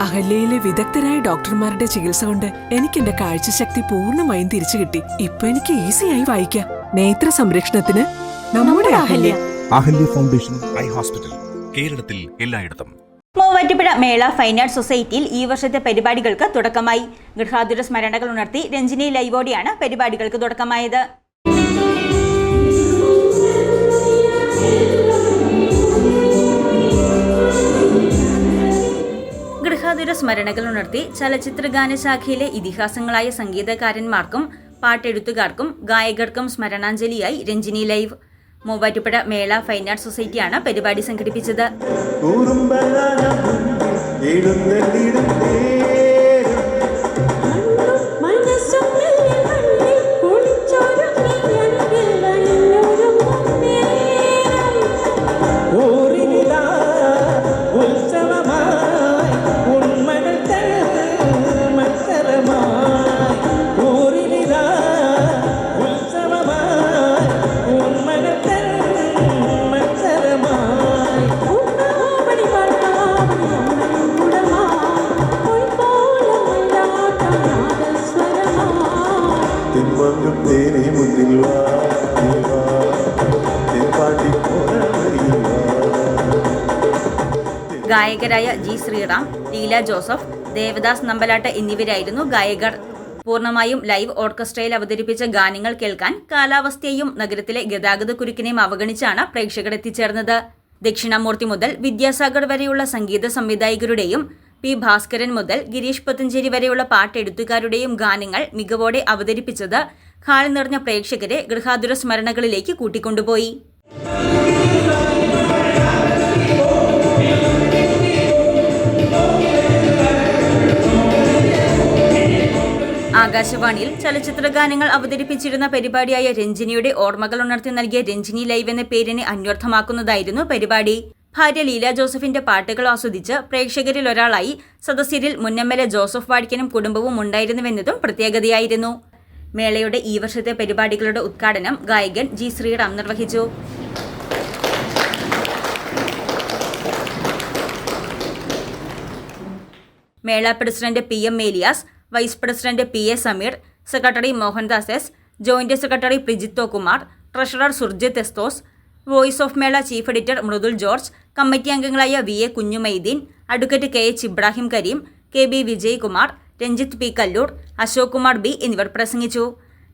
അഹല്യയിലെ വിദഗ്ധരായ ഡോക്ടർമാരുടെ ചികിത്സ കൊണ്ട് എനിക്ക് എന്റെ കാഴ്ചശക്തി പൂർണമായും തിരിച്ചു കിട്ടി. ഇപ്പൊ എനിക്ക് ഈസിയായി വായിക്കാം. നേത്ര സംരക്ഷണത്തിന് നമ്മുടെ Ahalya. Ahalya foundation eye hospital കേരളത്തിൽ എല്ലായിടത്തും. മൂവാറ്റുപുഴ മേള ഫൈൻ ആർട്സ് സൊസൈറ്റിയിൽ ഈ വർഷത്തെ പരിപാടികൾക്ക് തുടക്കമായി. ഗൃഹാതുര സ്മരണകൾ ഉണർത്തി രഞ്ജിനി ലൈവോടെയാണ് പരിപാടികൾക്ക് തുടക്കമായത്. സ്മരണകൾ ഉണർത്തി ചലച്ചിത്ര ഗാനശാഖയിലെ ഇതിഹാസങ്ങളായ സംഗീതകാരന്മാർക്കും പാട്ടെഴുത്തുകാർക്കും ഗായകർക്കും സ്മരണാഞ്ജലിയായി Ranjini live. Muvattupuzha Mela fine arts സൊസൈറ്റിയാണ് പരിപാടി സംഘടിപ്പിച്ചത്. മുന്നിൽ ഗായകരായ ജി ശ്രീറാം ലീല ജോസഫ് ദേവദാസ് നമ്പലാട്ട് എന്നിവരായിരുന്നു ഗായകർ. പൂർണമായും ലൈവ് ഓർക്കസ്ട്രയിൽ അവതരിപ്പിച്ച ഗാനങ്ങൾ കേൾക്കാൻ കാലാവസ്ഥയെയും നഗരത്തിലെ ഗതാഗത കുരുക്കിനെയും അവഗണിച്ചാണ് പ്രേക്ഷകർ എത്തിച്ചേർന്നത്. ദക്ഷിണാമൂർത്തി മുതൽ വിദ്യാസാഗർ വരെയുള്ള സംഗീത സംവിധായകരുടെയും പി ഭാസ്കരൻ മുതൽ ഗിരീഷ് പത്തഞ്ചേരി വരെയുള്ള പാട്ടെഴുത്തുകാരുടെയും ഗാനങ്ങൾ മികവോടെ അവതരിപ്പിച്ചത് ഹാൾ നിറഞ്ഞ പ്രേക്ഷകരെ ഗൃഹാതുര സ്മരണകളിലേക്ക് കൂട്ടിക്കൊണ്ടുപോയി. ആകാശവാണിയിൽ ചലച്ചിത്ര ഗാനങ്ങൾ അവതരിപ്പിച്ചിരുന്ന പരിപാടിയായ രഞ്ജിനിയുടെ ഓർമ്മകൾ ഉണർത്തി നൽകിയ രഞ്ജിനി ലൈവ് എന്ന പേരിനെ അന്വർത്ഥമാക്കുന്നതായിരുന്നു പരിപാടി. ഭാര്യ ലീല ജോസഫിന്റെ പാട്ടുകൾ ആസ്വദിച്ച് പ്രേക്ഷകരിൽ ഒരാളായി സദസ്യരിൽ മുന്നമ്മല ജോസഫ് വാടിക്കനും കുടുംബവും ഉണ്ടായിരുന്നുവെന്നതും പ്രത്യേകതയായിരുന്നു. മേളയുടെ ഈ വർഷത്തെ പരിപാടികളുടെ ഉദ്ഘാടനം ഗായകൻ ജി ശ്രീറാം നിർവഹിച്ചു. Mela president P M Meliyas vice president P A Sameer secretary Mohandas S joint secretary Prijitho Kumar treasurer Surjith Esthos voice of Mela chief editor Mridul George committee അംഗങ്ങളായ V A Kunjumaideen advocate K H Ibrahim Kareem K B Vijaykumar Ranjith P Kallur Ashok Kumar B എന്നിവർ പ്രസംഗിച്ചു.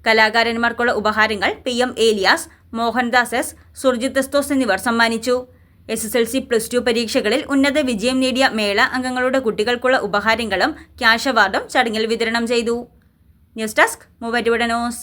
കലാകാരന്മാർക്കുള്ള ഉപഹാരങ്ങൾ P M Eliyas Mohandas S Surjith Esthos എന്നിവർ സമ്മാനിച്ചു. S S L C plus two പരീക്ഷകളിൽ ഉന്നത വിജയം നേടിയ മേള അംഗങ്ങളുടെ കുട്ടികൾക്കുള്ള ഉപഹാരങ്ങളും ക്യാഷ് അവാർഡും ചടങ്ങിൽ വിതരണം ചെയ്തു. News desk news.